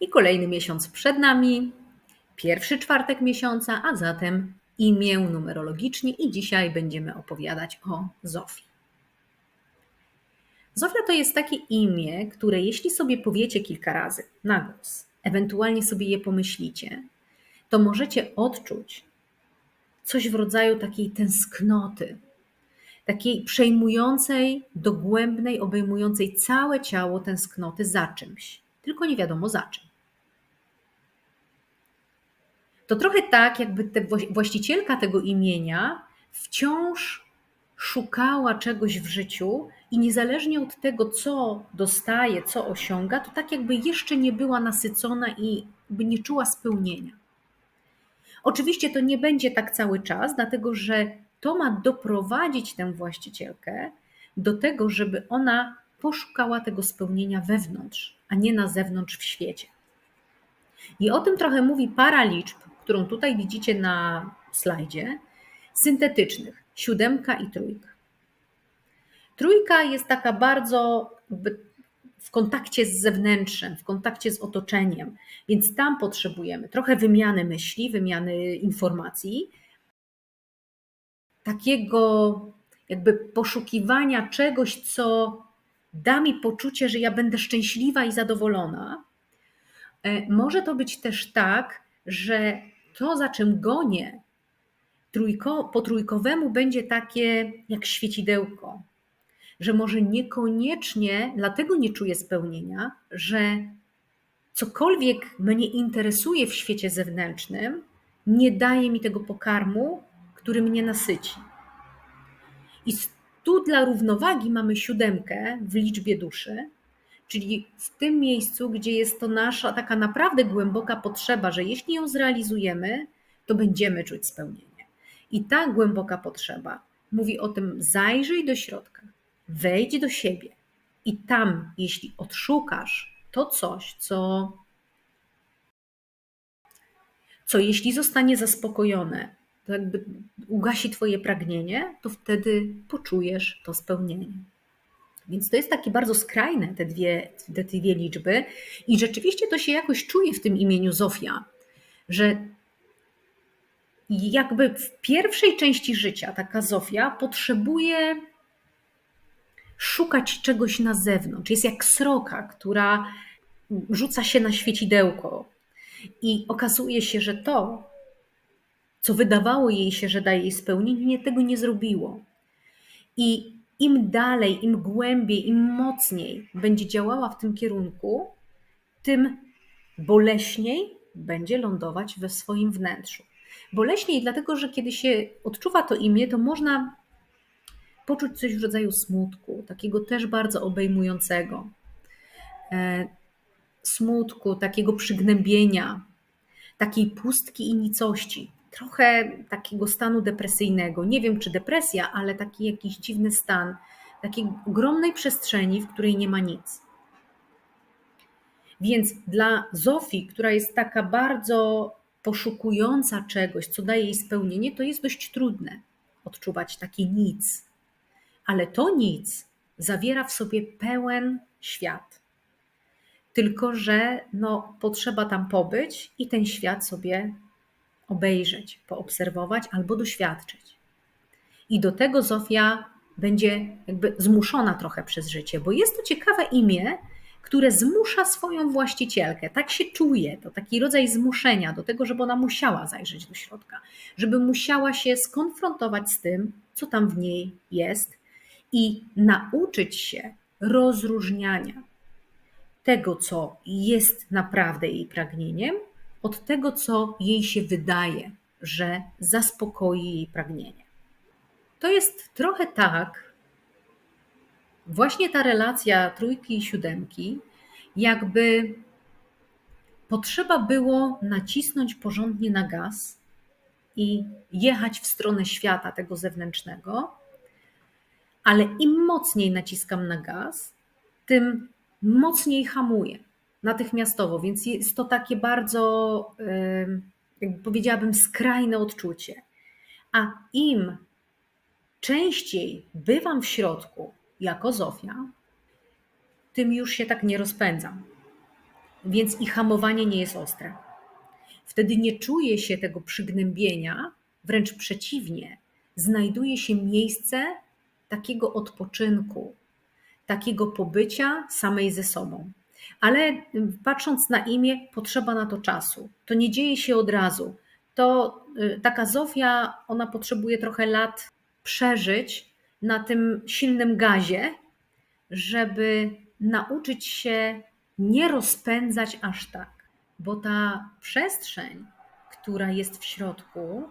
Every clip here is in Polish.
I kolejny miesiąc przed nami, pierwszy czwartek miesiąca, a zatem imię numerologicznie i dzisiaj będziemy opowiadać o Zofii. Zofia to jest takie imię, które jeśli sobie powiecie kilka razy na głos, ewentualnie sobie je pomyślicie, to możecie odczuć coś w rodzaju takiej tęsknoty, takiej przejmującej, dogłębnej, obejmującej całe ciało tęsknoty za czymś, tylko nie wiadomo za czym. To trochę tak, jakby te właścicielka tego imienia wciąż szukała czegoś w życiu i niezależnie od tego, co dostaje, co osiąga, to tak jakby jeszcze nie była nasycona i by nie czuła spełnienia. Oczywiście to nie będzie tak cały czas, dlatego że to ma doprowadzić tę właścicielkę do tego, żeby ona poszukała tego spełnienia wewnątrz, a nie na zewnątrz w świecie. I o tym trochę mówi para liczb, którą tutaj widzicie na slajdzie, syntetycznych, siódemka i trójka. Trójka jest taka bardzo w kontakcie z zewnętrzem, w kontakcie z otoczeniem, więc tam potrzebujemy trochę wymiany myśli, wymiany informacji, takiego jakby poszukiwania czegoś, co da mi poczucie, że ja będę szczęśliwa i zadowolona. E, może to być też tak, że to, za czym gonię, trójko, po trójkowemu będzie takie jak świecidełko, że może niekoniecznie dlatego nie czuję spełnienia, że cokolwiek mnie interesuje w świecie zewnętrznym, nie daje mi tego pokarmu, który mnie nasyci. I tu dla równowagi mamy siódemkę w liczbie duszy, czyli w tym miejscu, gdzie jest to nasza taka naprawdę głęboka potrzeba, że jeśli ją zrealizujemy, to będziemy czuć spełnienie. I ta głęboka potrzeba mówi o tym: zajrzyj do środka, wejdź do siebie i tam, jeśli odszukasz to coś, co, co jeśli zostanie zaspokojone, to jakby ugasi Twoje pragnienie, to wtedy poczujesz to spełnienie. Więc to jest takie bardzo skrajne, te dwie, te dwie liczby, i rzeczywiście to się jakoś czuje w tym imieniu Zofia, że jakby w pierwszej części życia taka Zofia potrzebuje szukać czegoś na zewnątrz. Jest jak sroka, która rzuca się na świecidełko i okazuje się, że to, co wydawało jej się, że daje jej spełnienie, tego nie zrobiło. I im dalej, im głębiej, im mocniej będzie działała w tym kierunku, tym boleśniej będzie lądować we swoim wnętrzu. Boleśniej dlatego, że kiedy się odczuwa to imię, to można poczuć coś w rodzaju smutku, takiego też bardzo obejmującego. E, smutku, takiego przygnębienia, takiej pustki i nicości, trochę takiego stanu depresyjnego. Nie wiem, czy depresja, ale taki jakiś dziwny stan, takiej ogromnej przestrzeni, w której nie ma nic. Więc dla Zofii, która jest taka bardzo poszukująca czegoś, co daje jej spełnienie, to jest dość trudne odczuwać takie nic. Ale to nic zawiera w sobie pełen świat. Tylko, że no, potrzeba tam pobyć i ten świat sobie obejrzeć, poobserwować albo doświadczyć. I do tego Zofia będzie jakby zmuszona trochę przez życie, bo jest to ciekawe imię, które zmusza swoją właścicielkę. Tak się czuje, to taki rodzaj zmuszenia do tego, żeby ona musiała zajrzeć do środka, żeby musiała się skonfrontować z tym, co tam w niej jest i nauczyć się rozróżniania tego, co jest naprawdę jej pragnieniem, od tego, co jej się wydaje, że zaspokoi jej pragnienie. To jest trochę tak, właśnie ta relacja trójki i siódemki, jakby potrzeba było nacisnąć porządnie na gaz i jechać w stronę świata tego zewnętrznego, ale im mocniej naciskam na gaz, tym mocniej hamuję natychmiastowo, więc jest to takie bardzo, jakby powiedziałabym, skrajne odczucie. A im częściej bywam w środku jako Zofia, tym już się tak nie rozpędzam. więc i hamowanie nie jest ostre. Wtedy nie czuje się tego przygnębienia, wręcz przeciwnie, znajduje się miejsce takiego odpoczynku, takiego pobycia samej ze sobą. Ale patrząc na imię, potrzeba na to czasu. To nie dzieje się od razu. To y, taka Zofia, ona potrzebuje trochę lat przeżyć na tym silnym gazie, żeby nauczyć się nie rozpędzać aż tak, bo ta przestrzeń, która jest w środku,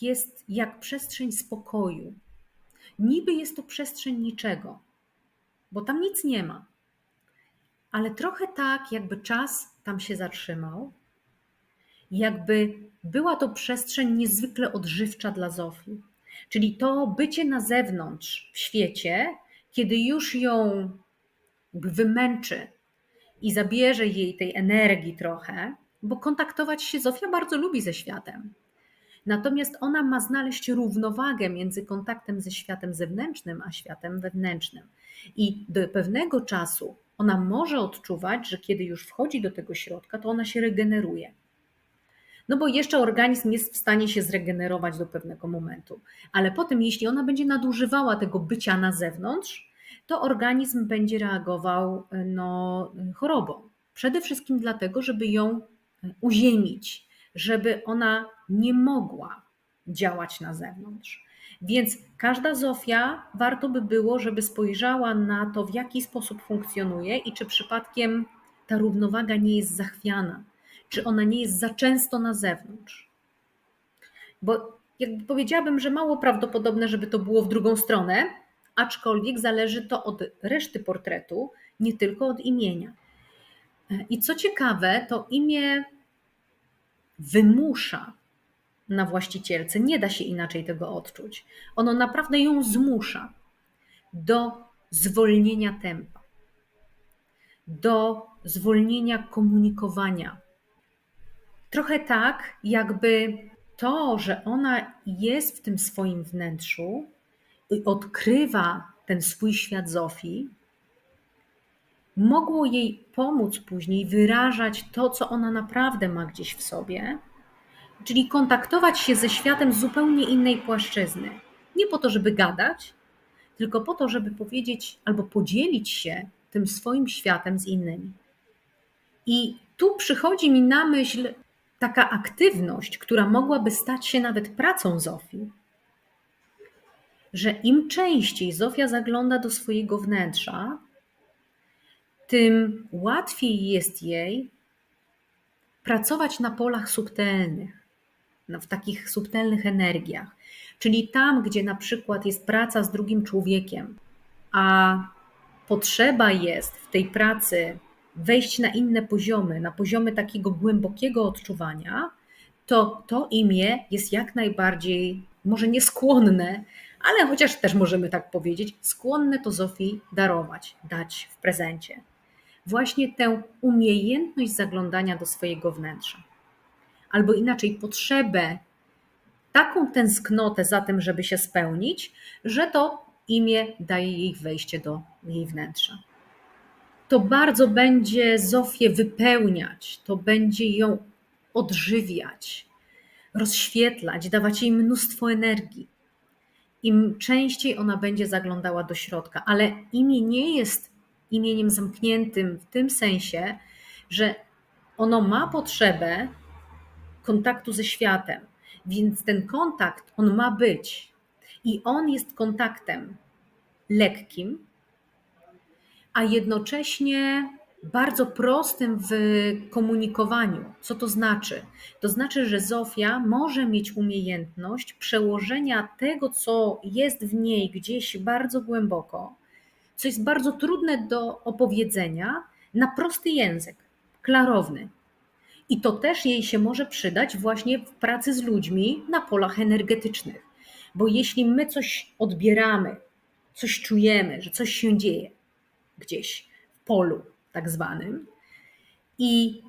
jest jak przestrzeń spokoju. Niby jest to przestrzeń niczego, bo tam nic nie ma. Ale trochę tak, jakby czas tam się zatrzymał, jakby była to przestrzeń niezwykle odżywcza dla Zofii. Czyli to bycie na zewnątrz w świecie, kiedy już ją wymęczy i zabierze jej tej energii trochę, bo kontaktować się Zofia bardzo lubi ze światem. Natomiast ona ma znaleźć równowagę między kontaktem ze światem zewnętrznym a światem wewnętrznym. I do pewnego czasu ona może odczuwać, że kiedy już wchodzi do tego środka, to ona się regeneruje. No bo jeszcze organizm jest w stanie się zregenerować do pewnego momentu. Ale potem, jeśli ona będzie nadużywała tego bycia na zewnątrz, to organizm będzie reagował no, chorobą. Przede wszystkim dlatego, żeby ją uziemić, żeby ona nie mogła działać na zewnątrz. Więc każda Zofia warto by było, żeby spojrzała na to, w jaki sposób funkcjonuje i czy przypadkiem ta równowaga nie jest zachwiana, czy ona nie jest za często na zewnątrz. Bo jakby powiedziałabym, że mało prawdopodobne, żeby to było w drugą stronę, aczkolwiek zależy to od reszty portretu, nie tylko od imienia. I co ciekawe, to imię wymusza na właścicielce. Nie da się inaczej tego odczuć. Ono naprawdę ją zmusza do zwolnienia tempa, do zwolnienia komunikowania. Trochę tak, jakby to, że ona jest w tym swoim wnętrzu i odkrywa ten swój świat Zofii, mogło jej pomóc później wyrażać to, co ona naprawdę ma gdzieś w sobie, czyli kontaktować się ze światem z zupełnie innej płaszczyzny. Nie po to, żeby gadać, tylko po to, żeby powiedzieć albo podzielić się tym swoim światem z innymi. I tu przychodzi mi na myśl taka aktywność, która mogłaby stać się nawet pracą Zofii, że im częściej Zofia zagląda do swojego wnętrza, tym łatwiej jest jej pracować na polach subtelnych, w takich subtelnych energiach. Czyli tam, gdzie na przykład jest praca z drugim człowiekiem, a potrzeba jest w tej pracy wejść na inne poziomy, na poziomy takiego głębokiego odczuwania, to to imię jest jak najbardziej, może nie skłonne, ale chociaż też możemy tak powiedzieć, skłonne to Zofii darować, dać w prezencie. Właśnie tę umiejętność zaglądania do swojego wnętrza albo inaczej potrzebę, taką tęsknotę za tym, żeby się spełnić, że to imię daje jej wejście do jej wnętrza. To bardzo będzie Zofię wypełniać, to będzie ją odżywiać, rozświetlać, dawać jej mnóstwo energii. Im częściej ona będzie zaglądała do środka, ale imię nie jest imieniem zamkniętym w tym sensie, że ono ma potrzebę kontaktu ze światem. Więc ten kontakt, on ma być. I on jest kontaktem lekkim, a jednocześnie bardzo prostym w komunikowaniu. Co to znaczy? To znaczy, że Zofia może mieć umiejętność przełożenia tego, co jest w niej gdzieś bardzo głęboko, co jest bardzo trudne do opowiedzenia, na prosty język, klarowny. I to też jej się może przydać właśnie w pracy z ludźmi na polach energetycznych. Bo jeśli my coś odbieramy, coś czujemy, że coś się dzieje gdzieś w polu tak zwanym i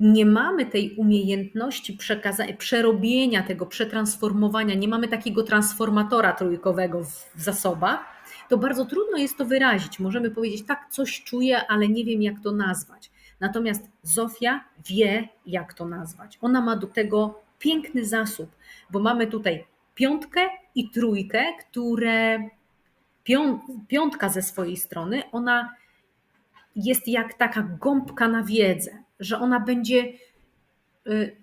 nie mamy tej umiejętności przekazania, przerobienia tego, przetransformowania, nie mamy takiego transformatora trójkowego w zasobach, to bardzo trudno jest to wyrazić. Możemy powiedzieć, tak, coś czuję, ale nie wiem, jak to nazwać. Natomiast Zofia wie, jak to nazwać. Ona ma do tego piękny zasób, bo mamy tutaj piątkę i trójkę, które piątka ze swojej strony, ona jest jak taka gąbka na wiedzę, że ona będzie y,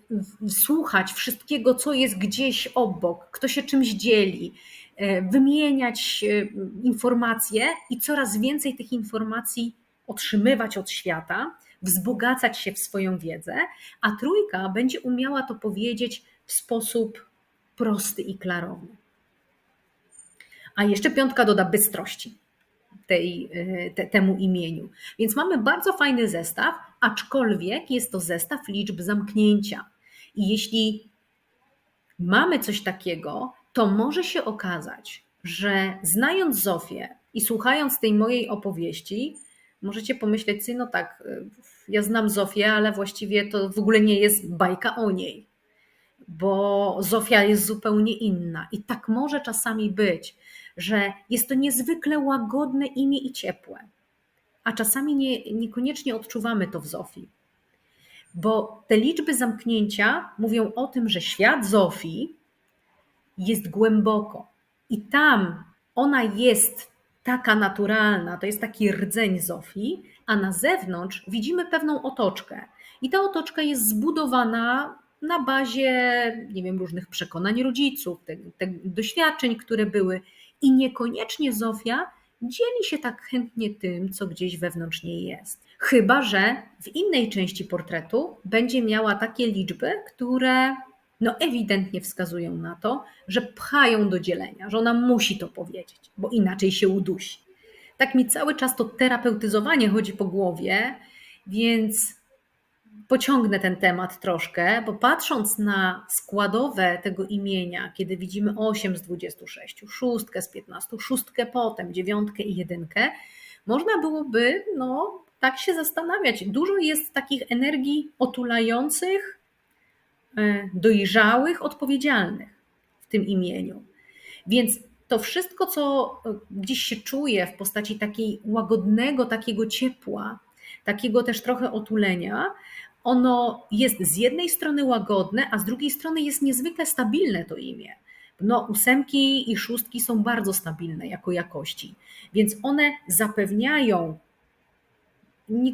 słuchać wszystkiego, co jest gdzieś obok, kto się czymś dzieli, y, wymieniać y, informacje i coraz więcej tych informacji otrzymywać od świata, wzbogacać się w swoją wiedzę, a trójka będzie umiała to powiedzieć w sposób prosty i klarowny. A jeszcze piątka doda bystrości tej, e, te, temu imieniu. Więc mamy bardzo fajny zestaw, aczkolwiek jest to zestaw liczb zamknięcia. I jeśli mamy coś takiego, to może się okazać, że znając Zofię i słuchając tej mojej opowieści, możecie pomyśleć no tak, e, ja znam Zofię, ale właściwie to w ogóle nie jest bajka o niej, bo Zofia jest zupełnie inna. I tak może czasami być, że jest to niezwykle łagodne imię i ciepłe, a czasami nie, niekoniecznie odczuwamy to w Zofii. Bo te liczby zamknięcia mówią o tym, że świat Zofii jest głęboko i tam ona jest taka naturalna, to jest taki rdzeń Zofii, a na zewnątrz widzimy pewną otoczkę. I ta otoczka jest zbudowana na bazie, nie wiem, różnych przekonań rodziców, te, te doświadczeń, które były. I niekoniecznie Zofia dzieli się tak chętnie tym, co gdzieś wewnątrz niej jest. Chyba, że w innej części portretu będzie miała takie liczby, które no ewidentnie wskazują na to, że pchają do dzielenia, że ona musi to powiedzieć, bo inaczej się udusi. Tak mi cały czas to terapeutyzowanie chodzi po głowie, więc pociągnę ten temat troszkę, bo patrząc na składowe tego imienia, kiedy widzimy 8 z 26, szóstkę z 15, szóstkę potem, dziewiątkę i jedynkę, można byłoby no, tak się zastanawiać. Dużo jest takich energii otulających, dojrzałych, odpowiedzialnych w tym imieniu. Więc to wszystko, co gdzieś się czuje w postaci takiej łagodnego, takiego ciepła, takiego też trochę otulenia, ono jest z jednej strony łagodne, a z drugiej strony jest niezwykle stabilne to imię. No, ósemki i szóstki są bardzo stabilne jako jakości, więc one zapewniają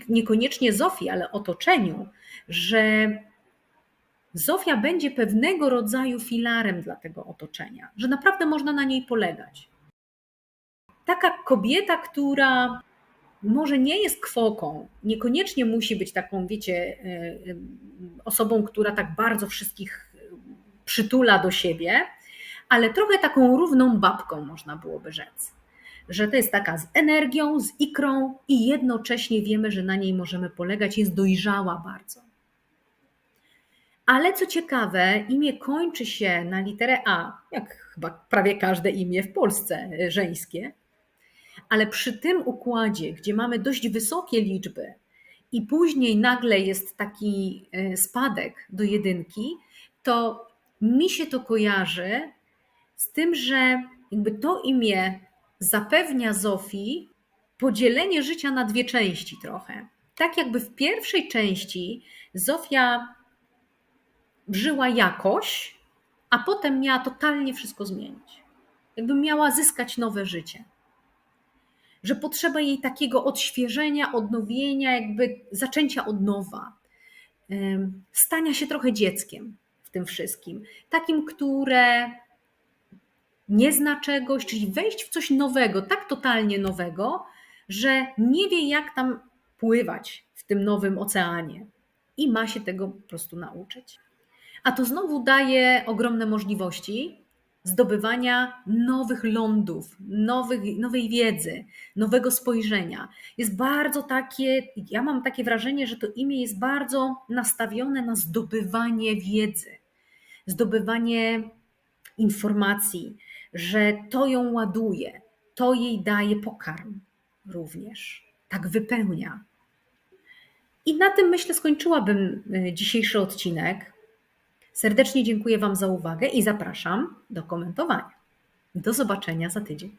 niekoniecznie Zofii, ale otoczeniu, że Zofia będzie pewnego rodzaju filarem dla tego otoczenia, że naprawdę można na niej polegać. Taka kobieta, która może nie jest kwoką, niekoniecznie musi być taką, wiecie, e, e, osobą, która tak bardzo wszystkich przytula do siebie, ale trochę taką równą babką, można byłoby rzec. Że to jest taka z energią, z ikrą i jednocześnie wiemy, że na niej możemy polegać, jest dojrzała bardzo. Ale co ciekawe, imię kończy się na literę A, jak chyba prawie każde imię w Polsce e, żeńskie, ale przy tym układzie, gdzie mamy dość wysokie liczby i później nagle jest taki e, spadek do jedynki, to mi się to kojarzy z tym, że jakby to imię zapewnia Zofii podzielenie życia na dwie części trochę. Tak jakby w pierwszej części Zofia żyła jakoś, a potem miała totalnie wszystko zmienić. Jakby miała zyskać nowe życie że potrzeba jej takiego odświeżenia, odnowienia, jakby zaczęcia od nowa, stania się trochę dzieckiem w tym wszystkim. Takim, które nie zna czegoś, czyli wejść w coś nowego, tak totalnie nowego, że nie wie, jak tam pływać w tym nowym oceanie i ma się tego po prostu nauczyć. A to znowu daje ogromne możliwości, zdobywania nowych lądów, nowych, nowej wiedzy, nowego spojrzenia. Jest bardzo takie, ja mam takie wrażenie, że to imię jest bardzo nastawione na zdobywanie wiedzy, zdobywanie informacji, że to ją ładuje, to jej daje pokarm również, tak wypełnia. I na tym myślę skończyłabym e, dzisiejszy odcinek. Serdecznie dziękuję Wam za uwagę i zapraszam do komentowania. Do zobaczenia za tydzień.